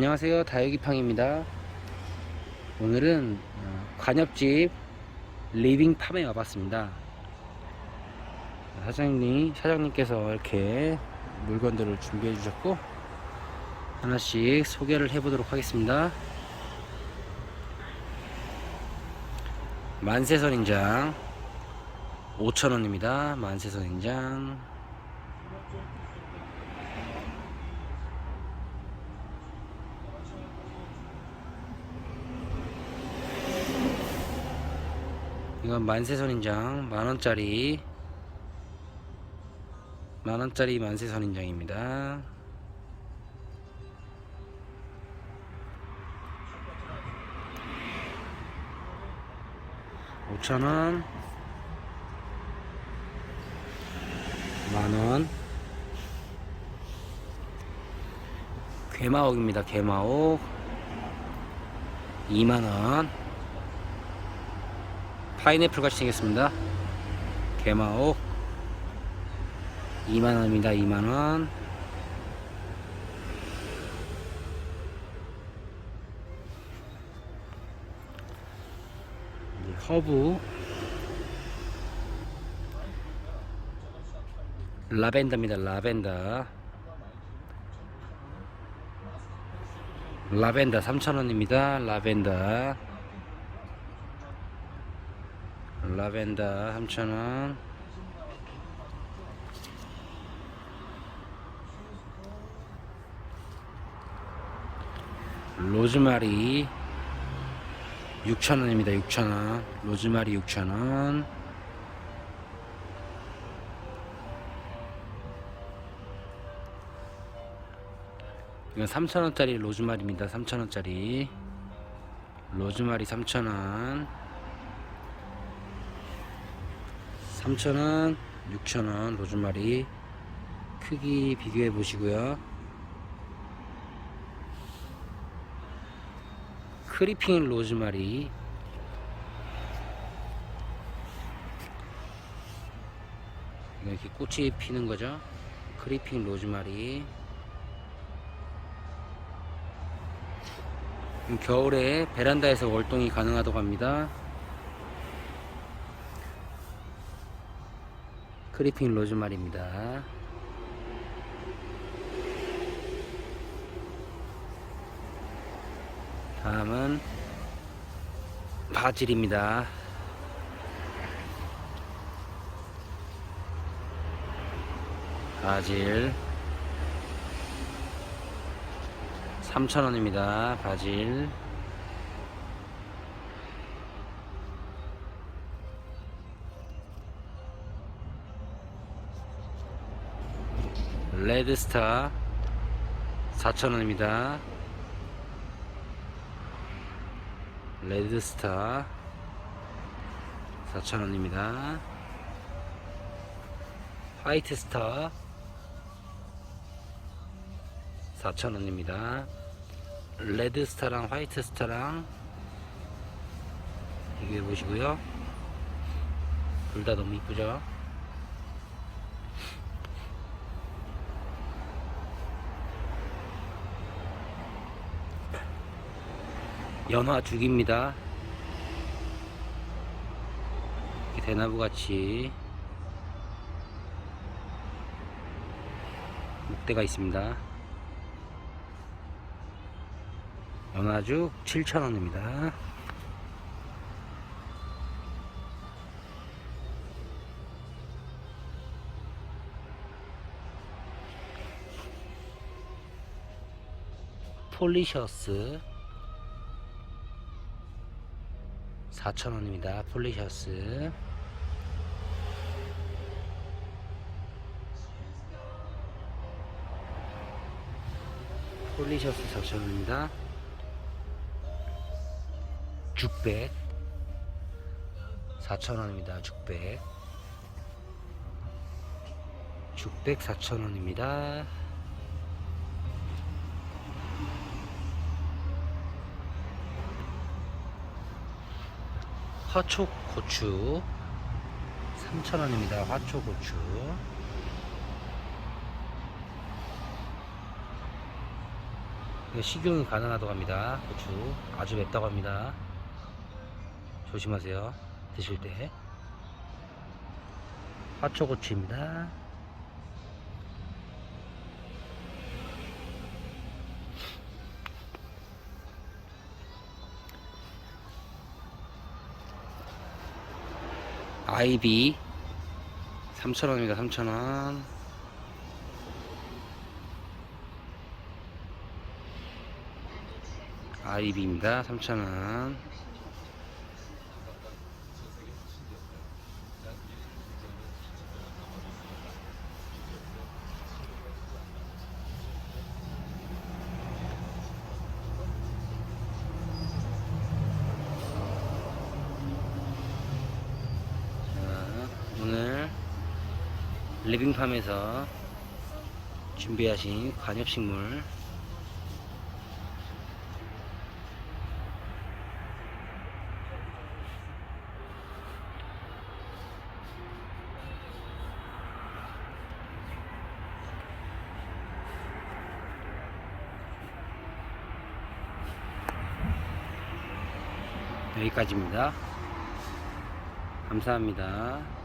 안녕하세요. 다육이팡입니다. 오늘은 어, 관엽집 리빙팜에 와봤습니다. 사장님, 사장님께서 이렇게 물건들을 준비해 주셨고 하나씩 소개를 해 보도록 하겠습니다. 만세선인장 5,000원입니다. 만세선인장 이건 만세선인장 만원짜리 만원짜리 만세선인장입니다. 오천원 만원. 괴마옥입니다 괴마옥. 2만원 파인애플 같이 생겼습니다. 개마옥 2만원입니다. 2만원. 허브 라벤더입니다. 라벤더 라벤더 3,000원입니다. 라벤더 라벤더 3,000원. 로즈마리 6,000원입니다 6,000원. 로즈마리 6,000원. 이건 3,000원짜리 로즈마리입니다 3,000원짜리. 로즈마리 3,000원 3,000원, 6,000원 로즈마리 크기 비교해 보시고요. 크리핑 로즈마리 이렇게 꽃이 피는 거죠. 크리핑 로즈마리 겨울에 베란다에서 월동이 가능하다고 합니다. 크리핑 로즈마리입니다. 다음은 바질입니다. 바질 3,000원입니다. 바질 레드스타 4,000원입니다. 레드스타 4,000원입니다. 화이트스타 4,000원입니다. 레드스타랑 화이트스타랑 비교해 보시고요. 둘 다 너무 이쁘죠? 연화 죽입니다. 대나무 같이 목대가 있습니다. 연화죽 7,000원입니다. 폴리셔스 4,000원입니다. 폴리셔스. 폴리셔스 4,000원입니다. 죽백 4,000원입니다. 죽백. 죽백 4,000원입니다. 화초고추 3,000원입니다. 화초고추 식용이 가능하다고 합니다. 고추 아주 맵다고 합니다. 조심하세요. 드실 때. 화초고추입니다. 아이비 3,000원입니다. 3,000원. 아이비입니다. 3,000원. 자, 오늘 리빙팜에서 준비하신 관엽식물 여기까지입니다. 감사합니다.